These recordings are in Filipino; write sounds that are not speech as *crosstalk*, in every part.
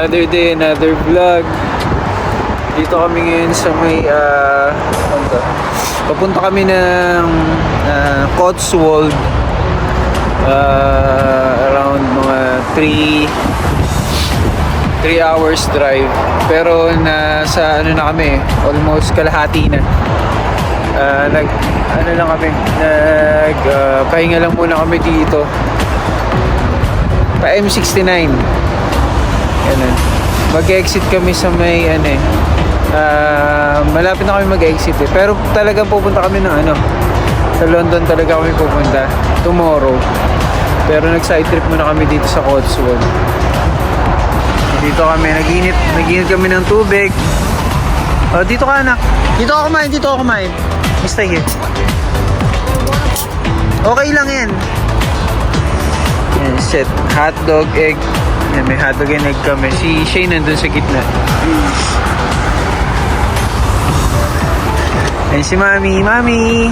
Another day, another vlog. Dito kami ngayon sa may, to? Papunta kami ng uh, Cotswold. Ah, around mga 3 3 hours drive. Pero nasa ano na kami, almost kalahati na. Ah, nag ano lang kami, nag ah, pahinga lang muna kami dito. Pa M69. Ganun. Mag-exit kami sa may ano eh. ah, malapit na kami mag-exit eh. Pero talagang pupunta kami ng ano. Sa London talaga kami pupunta. Tomorrow. Pero nag-side trip muna kami dito sa Cotswold. Dito kami, naginit, naginit kami ng tubig. Oh, dito ka anak. Dito ako kumain, dito ako kumain. Mr. here. Okay lang yan. Yan, set. Hotdog, egg. Yan, may hotdog and egg kami. Si Shane nandun sa gitna. Yan si Mami. Mami!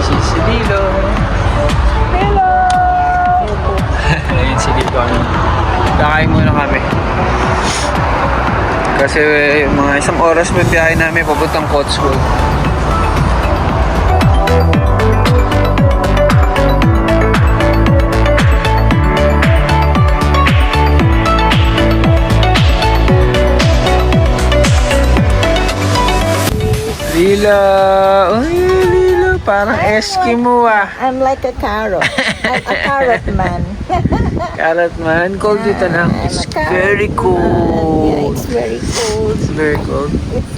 Si si Lilo. Hello! Ayun si Lilo. Kakain muna kami. Kasi mga isang oras pa biyahe namin papuntang Cotswold. Lila! Uy, Lila! Parang Eskimo ah. I'm like a carrot. I'm a carrot man. *laughs* Carrot man. Cold dito na. I'm It's very man. cold. Yeah, it's very cold. It's very cold. It's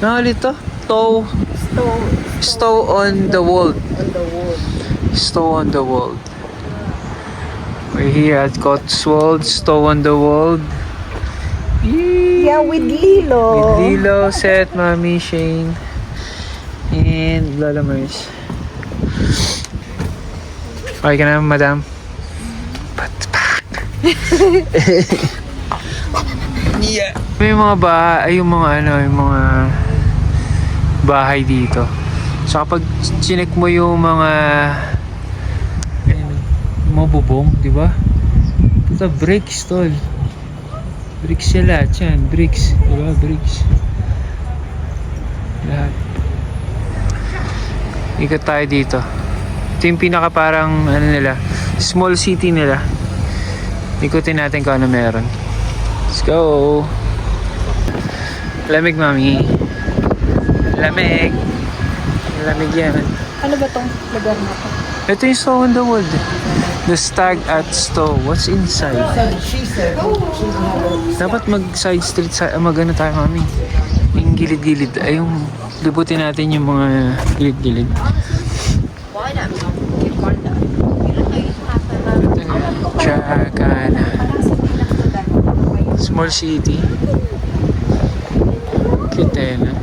Nakali to? Toe. stove Stow on the wall. on the wood. Stow on the wall. We're here at Cotswold. Stow on the wall. Yeah, with Lilo. With Lilo, Seth, Mami, Shane, and Lola Mars. Okay ka na, madam? Pat, pat. *laughs* yeah. May mga bahay, yung mga ano, yung mga bahay dito. So kapag chinek mo yung mga mga bubong, di ba? Ito, bricks, tol. Bricks siya lahat yan. Bricks. Di ba? Bricks. Ikot tayo dito. Ito yung pinaka parang ano nila, small city nila. Ikutin natin kung ano meron. Let's go! Lamig, mami. Lamig. Lamig yan. Ano ba tong lugar na to? Ito yung Stow on the Wood. The Stag at Stow. What's inside? Dapat mag-side street sa mag-ano tayo kami. Gilid-gilid. Ay, yung libutin natin yung mga gilid-gilid. Ito na. Chacana. Small city. Kitena.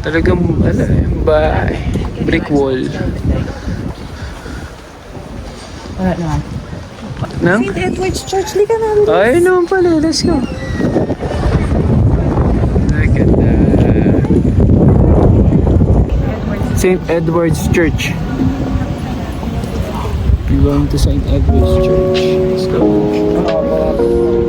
Talagang, ano, bahay. Brick wall. Wala naman. Nang? St. Edward's Church, lika na. Ay, naman pala. Let's go. Look at that. St. Edward's Church. We're going to St. Edward's Church. Let's go.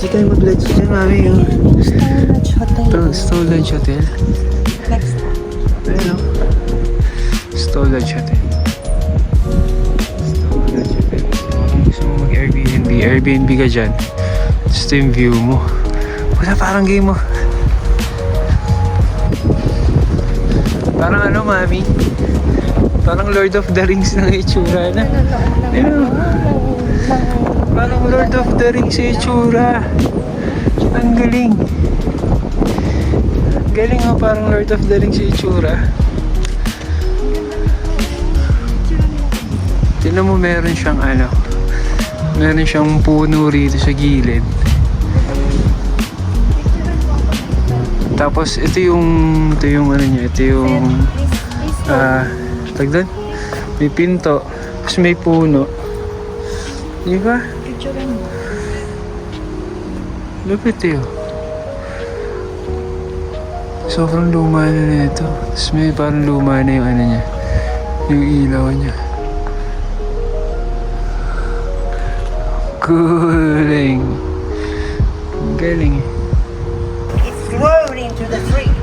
Pwede tayo mag-lunch dyan, mami. Yung Stonehenge Hotel. Ito, Stow Lodge Hotel. Next. Ayun o. Stow Lodge Hotel. Hotel. Gusto mo mag-Airbnb, Airbnb ka dyan. Gusto yung view mo. Wala parang game mo. Parang ano, mami? Parang Lord of the Rings ng itsura na. Ayun o. Parang Lord of the Rings yung itsura. Ang galing. Galing nga parang Lord of the Rings yung itsura. Tingnan mo meron siyang ano. Meron siyang puno rito sa gilid. Tapos ito yung ito yung ano niya, ito yung ah tagdan. May pinto, tapos may puno. Di ba? Lupit eh. oh. Sobrang luma na na ito. Tapos may parang luma na yung ano niya. Yung ilaw niya. Ang Galing eh. it's grown into the tree.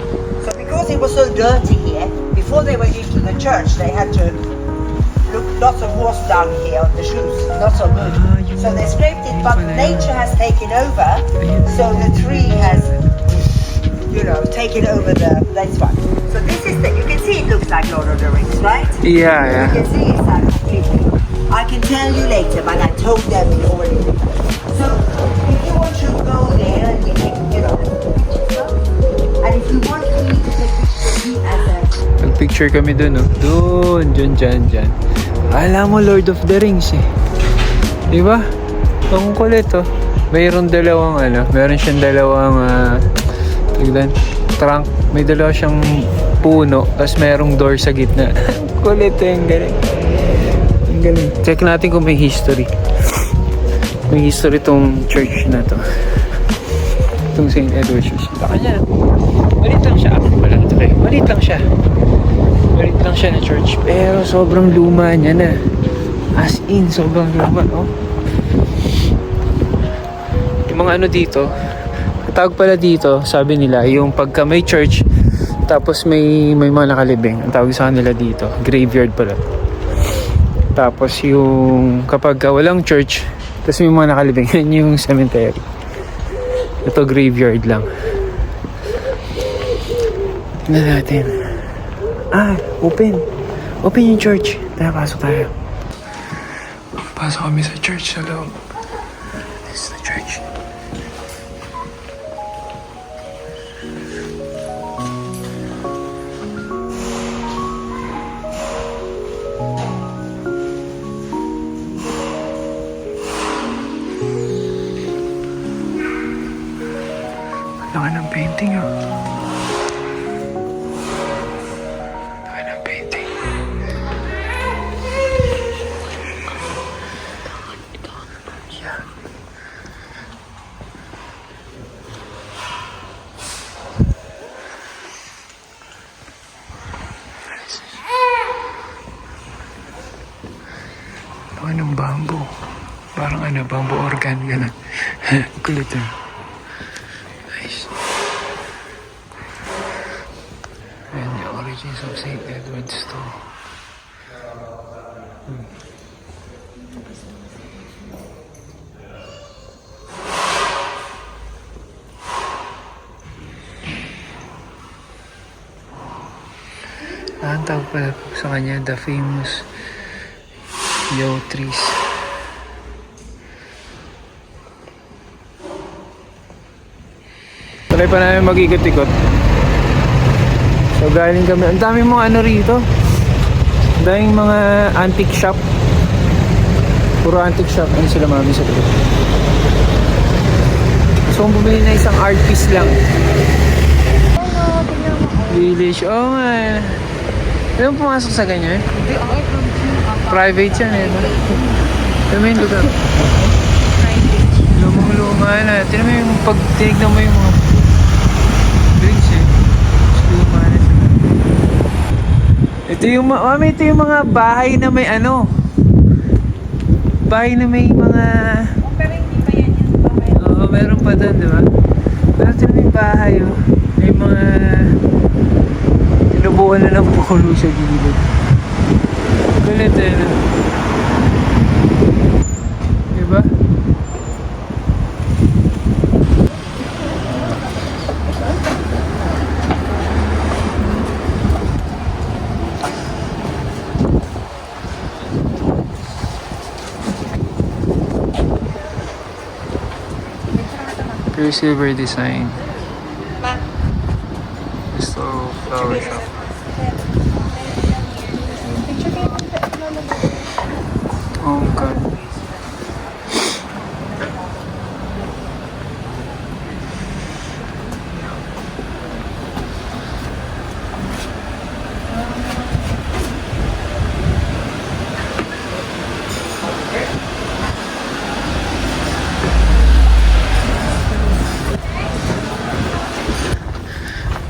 So because it was so dirty here, before they went into the church, they had to lots of horse dung here on the shoes, not so. Ah. So they scraped it, but Yun pala yun. nature has taken over. So the tree has, you know, taken over the this one. So this is the, you can see it looks like Lord of the Rings, right? Yeah, You can see it's like completely. I can tell you later, but I told them it already. So if you want to go there and you take, you know, and if you want me to take pictures of me as a Nag-picture kami dun, oh. Dun, dyan, dyan, dyan. Alam mo, Lord of the Rings, eh. Di ba? Ang kulit, oh. Mayroon dalawang, ano, meron siyang dalawang, tignan, trunk. May dalawa siyang puno, tapos merong door sa gitna. *laughs* Kulit, eh. Ang galing. Ang galing. Check natin kung may history. May history tong church na to. Itong St. Edward's Church. Baka niya. Malit lang siya. Kayo. Malit lang siya. Lang siya na church. Pero sobrang luma niya na. As in, sobrang luma, no? Yung mga ano dito, tawag pala dito, sabi nila, yung pagka may church, tapos may may mga nakalibing. Ang tawag sa kanila dito, graveyard pala. Tapos yung kapag ka walang church, tapos may mga nakalibing, *laughs* yun yung cemetery. Ito graveyard lang. Tingnan natin. Ah, open. Open yung church. Tara, pasok tayo. Pasok kami sa church sa loob. Gano'n. *laughs* Kulit ah. Nice. And the origins of St. Edward's to. Hmm. Ah, ang tawag pala sa kanya, the famous Yo trees. Try pa namin mag-ikot-ikot. So galing kami. Ang daming mga ano rito. Ang daming mga antique shop. Puro antique shop. Ano sila mami sa likod? So kung bumili na isang art piece lang. Village. Oo oh, nga. eh. Alam pumasok sa ganyan? Private yan eh. Alam mo yung lugar? Lumang-luma na. Tignan mo yung pag tinignan mo yung mga drinks eh. Mas Luma na siya. Ito yung, ma- mami, ito yung mga bahay na may ano. Bahay na may mga... Pero hindi pa yan yung bahay. Oo, meron pa doon, di ba? Pero ito bahay, oh. May mga... Tinubuan na ng puno sa gilid. Kulit eh, no? Silver design.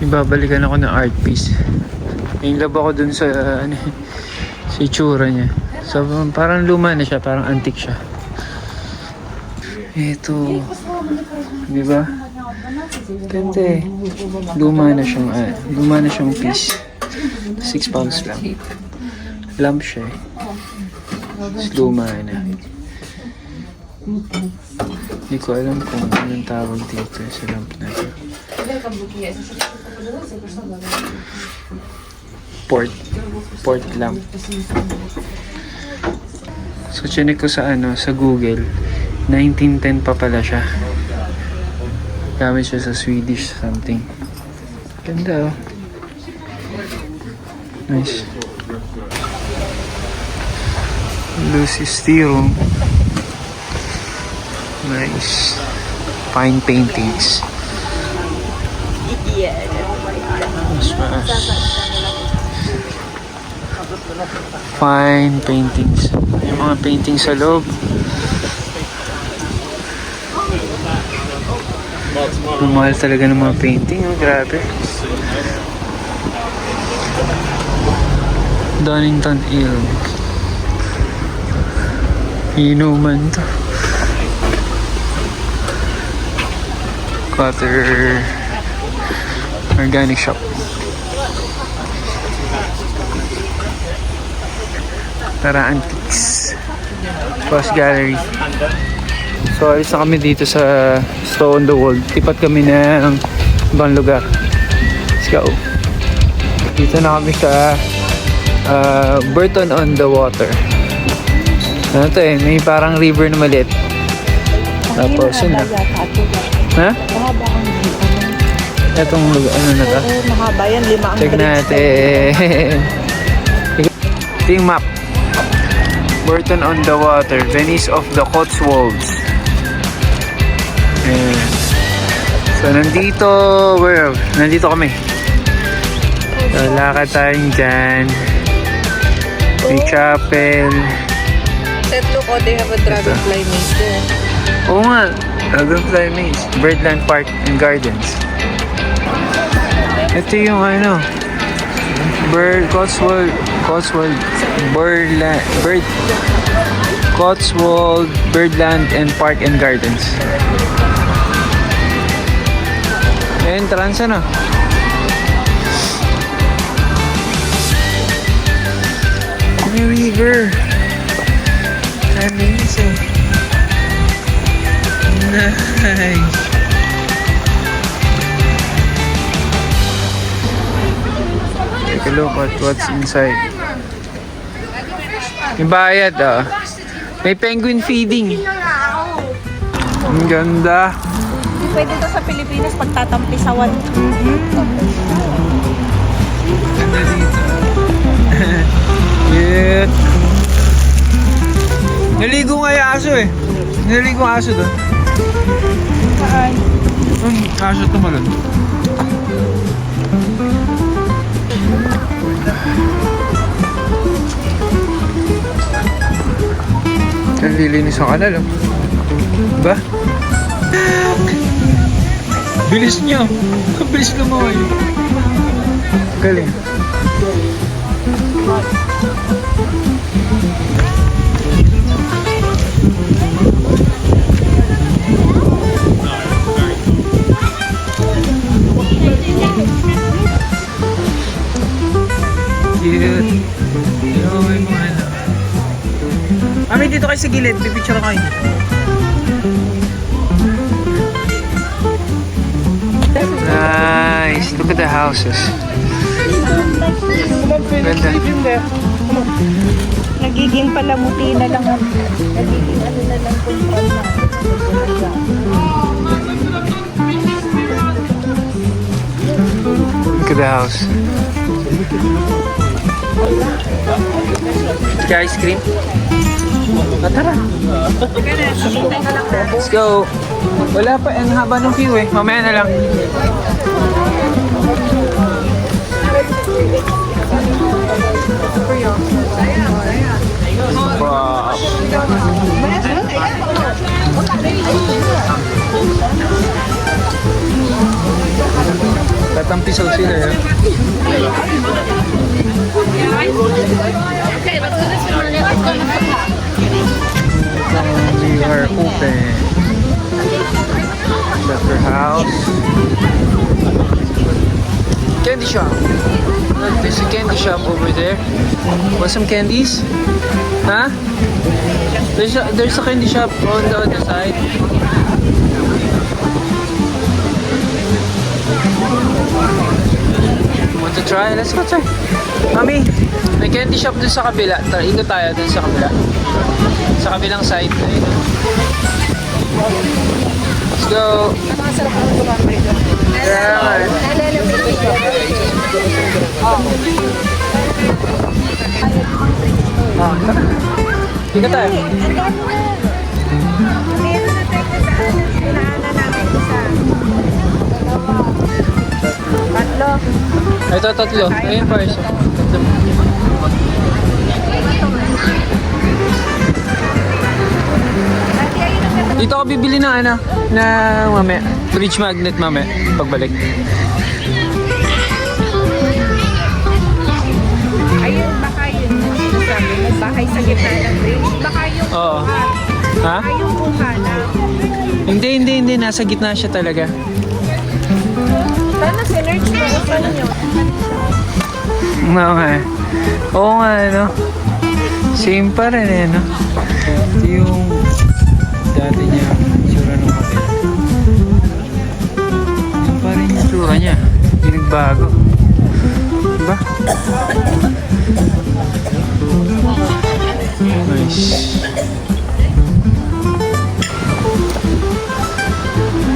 Ibabalikan ako ng art piece. Yung love ako dun sa, ano, *laughs* sa itsura niya. So, parang luma na siya, parang antique siya. Ito. Di ba? Ganda eh. Luma na siyang, ah, luma na siyang piece. 6 pounds lang. Lamp siya eh. Tapos luma na. Hindi ko alam kung anong tawag dito sa lamp na to. Port. Port lamp. So, chinek ko sa ano, sa Google. 1910 pa pala siya. Gamit siya sa Swedish something. Ganda oh. Nice. Lucy Styrum. Nice. Fine paintings. Fine paintings. Yung mga paintings sa loob. Ang mahal talaga ng mga painting. Oh, grabe. Donington Hill. Inuman to. Cutter Organic Shop. Tara Antiques. Post Gallery. So, alis na kami dito sa Stone on the Wall. Tipat kami ng ibang lugar. Let's go. Dito na kami sa uh, Burton on the Water. Ano to eh, may parang river na maliit. Tapos yun na. Ha? Etong lugar, ano na to? Mahaba yan. Lima ang Check natin. *laughs* Ito yung map. Burton on the Water, Venice of the Cotswolds. Ayan. So, nandito, where? Nandito kami. So, lakad tayong dyan. May chapel. Ted, look, oh, they have a dragonfly maze there. Oo nga, Dragonfly Maze, Birdland Park and Gardens. Ito yung ano, Bird, Cotswold, Cotswold, Birdland, Bird, Cotswold, Birdland and Park and Gardens. Entrance ano? May river. Amazing. Nice. Take a look at what's inside. Yung bayad ah. May penguin feeding. Ang ganda. Hindi pwede to sa Pilipinas pagtatampisawan. *laughs* Ganda dito. Cute. Naligo nga yung aso eh. Naligo ang aso doon. Saan? Yung aso tumalon. Ang lilinis ang kanal, oh. Diba? Bilis niya. Ang bilis lumawa yun. Galing. Cute. Mami, dito kayo sa gilid. Pipicture kayo. Nice. Look at the houses. Ganda. Nagiging palamuti na lang. ang- Nagiging ano na lang kung na. Look at the house. Ska ice cream? Ah, tara. Let's go. Wala pa. Ang haba ng queue eh. Mamaya na lang. Wow. Tatampisaw sila. sila. eh. That's her house. Candy shop. Look, there's a candy shop over there. Want some candies? Huh? There's a, there's a candy shop on the other side. Want to try? Let's go try. Mami, may candy shop dun sa kabila. Tara, ikot tayo dun sa kabila. Sa kabilang side. Ayun. Let's go. Yeah. Oh, tara. Ikot tayo. Meron na tayo daanan. Pinaanan namin isa. Tatlo. Ito, tatlo. Ayun pa isa. Tatlo. Dito ako bibili ng ano, na mame, fridge magnet mame, pagbalik. Ayun, baka yun. Sabi mo, bahay sa gitna ng bridge. Baka yung Oo. kuha. Ha? Baka yung kuha na. Hindi, hindi, hindi. Nasa gitna siya talaga. Sana sinerch mo saan yun. Oo nga eh. Oo nga, ano. Same pa rin eh, no? Yung dati niya, tsura ng hotel. Yung pa rin yung tsura niya. Hindi nagbago. Diba? Nice.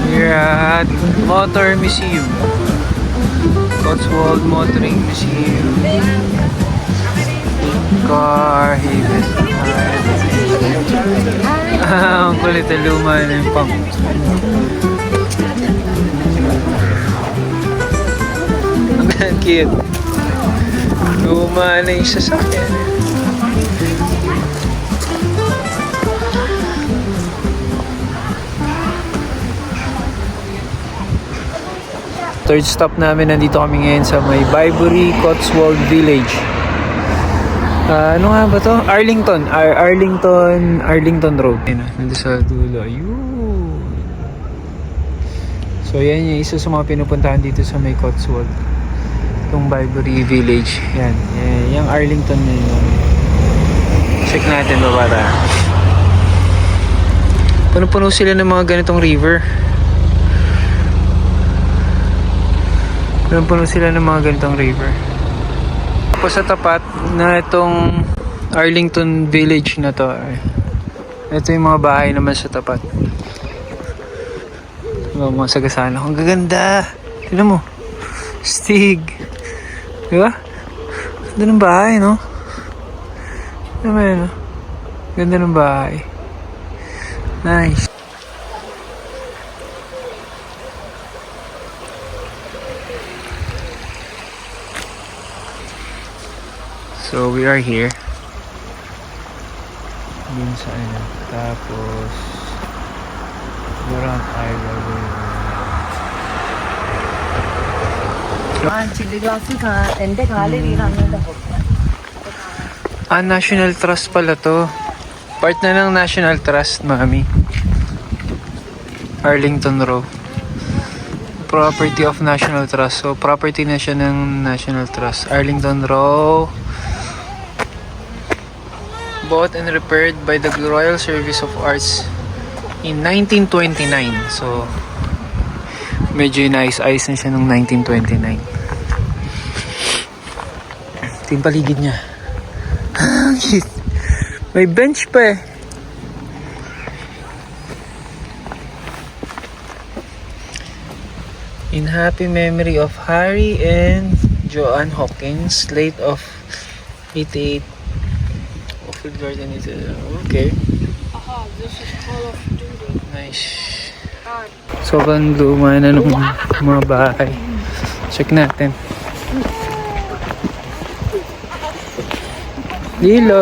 We're at Motor Museum. Cotswold Motoring Museum. Car Haven. Ah, ang kulit na luma na yung pump. Ang cute. Luma na yung sasakyan. Third stop namin, nandito kami ngayon sa may Vibory Cotswold Village. Ah, ano nga ba to? Arlington. Ar Arlington, Arlington Road. Ayun, nandito sa dulo. Ayun. So, yan yung isa sa mga pinupuntahan dito sa may Cotswold. Itong Vibory Village. Yan. yan yung Arlington na yun. Check natin baba tayo. Puno-puno sila ng mga ganitong river. Puno-puno sila ng mga ganitong river. Tapos sa tapat na itong Arlington Village na to. Ito yung mga bahay naman sa tapat. Diba, mga sagasana. Ang gaganda! Tignan mo. Stig. Di ba? Ganda ng bahay, no? Ano ba yun, no? Ganda ng bahay. Nice. So we are here. Dun sa ano. Tapos Burang Island. Ah, National Trust pala to. Part na ng National Trust, mami. Arlington Row. Property of National Trust. So, property na siya ng National Trust. Arlington Row. Bought and repaired by the Royal Service of Arts in 1929. So, medyo inayos-ayos na siya ng 1929. Ito yung paligid niya. Cute. May bench pa eh. In happy memory of Harry and Joanne Hawkins, late of 88. Oakwood Garden is uh, okay. Aha, this is Call of Duty. Nice. Sobrang luma na ng mga bahay. Check natin. Lilo!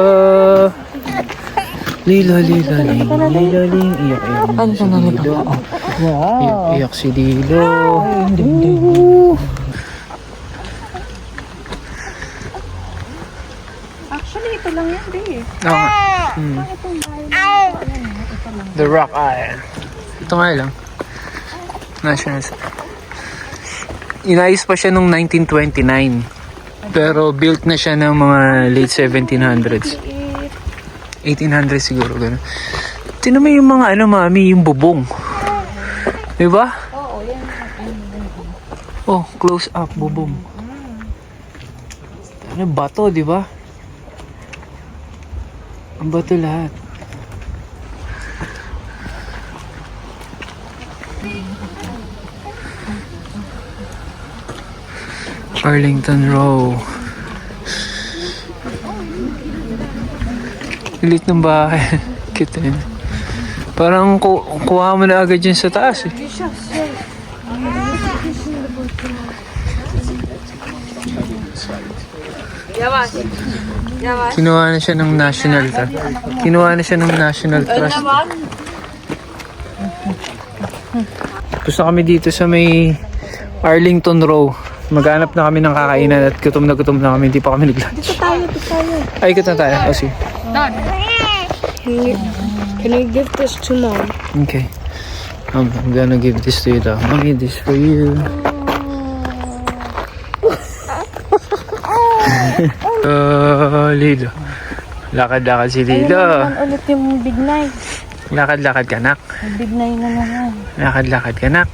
Lilo, Lilo, Lilo, Lilo, Ling. Iyak, iyak. Ano si Lilo. Iyak, iyak si Lilo. ito lang yan, di. Oo nga. Hmm. The Rock Island. Ito nga lang. National. Inayos pa siya nung 1929. Pero built na siya ng mga late 1700s. 1800 siguro ganun. Tinan mo yung mga ano mami, yung bubong. Di ba? Oo, yan. Oh, close up bubong. Ano bato, di ba? Ang bato lahat. Arlington Row. Lilit ng bahay. *laughs* Kita yun. Parang ku kuha mo na agad yun sa taas eh. Yawas. Kinuha na siya ng national ta. Kinuha na siya ng national trust. Gusto kami dito sa may Arlington Row. Maghanap na kami ng kakainan at gutom na gutom na kami. Hindi pa kami nag-lunch. Tayo, ito tayo. Ay, na tayo. Oh, sige. Can you give this to mom? Okay. Um, I'm gonna give this to you daw. Mommy, this for you. *laughs* oh, Lilo. Lakad-lakad si Lilo. ulit yung big night. Lakad-lakad ka, nak. Big night na naman. Lakad-lakad ka, nak.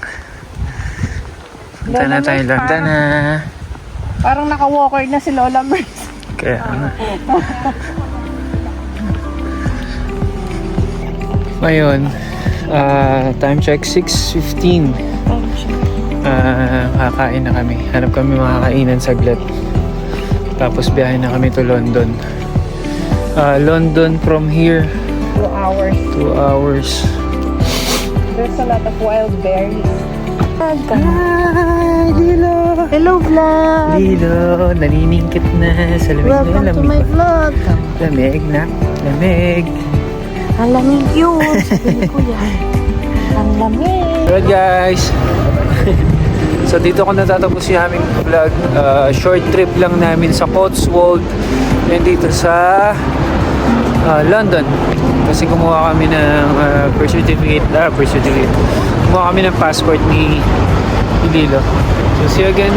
Punta na tayo, London na. Parang naka-walker na si Lola Merce. Kaya *laughs* nga. Ngayon, ah, time check 6.15. Ah, kakain na kami. Hanap kami makakainan saglit. Tapos biyahe na kami to London. Ah, London from here, Two hours. 2 hours. There's a lot of wild berries. Hi, Lilo! Hello, vlog! Lilo, naniningkit na sa lamig na lamig. vlog. Lamig na, lamig. Ang lamig yun. *laughs* Sabi ko yan. Ang lamig. Alright guys. *laughs* so dito ko natatapos yung aming vlog. Uh, short trip lang namin sa Cotswold and dito sa uh, London. Kasi kumuha kami ng uh, birth certificate, ah, birth certificate. Kumuha kami ng passport ni ni Lilo. So see you again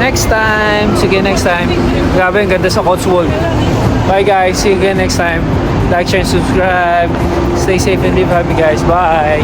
next time. See you again next time. Grabe, ang ganda sa Cotswold. Bye guys. See you again next time. Like, share, and subscribe. Stay safe and live happy guys. Bye.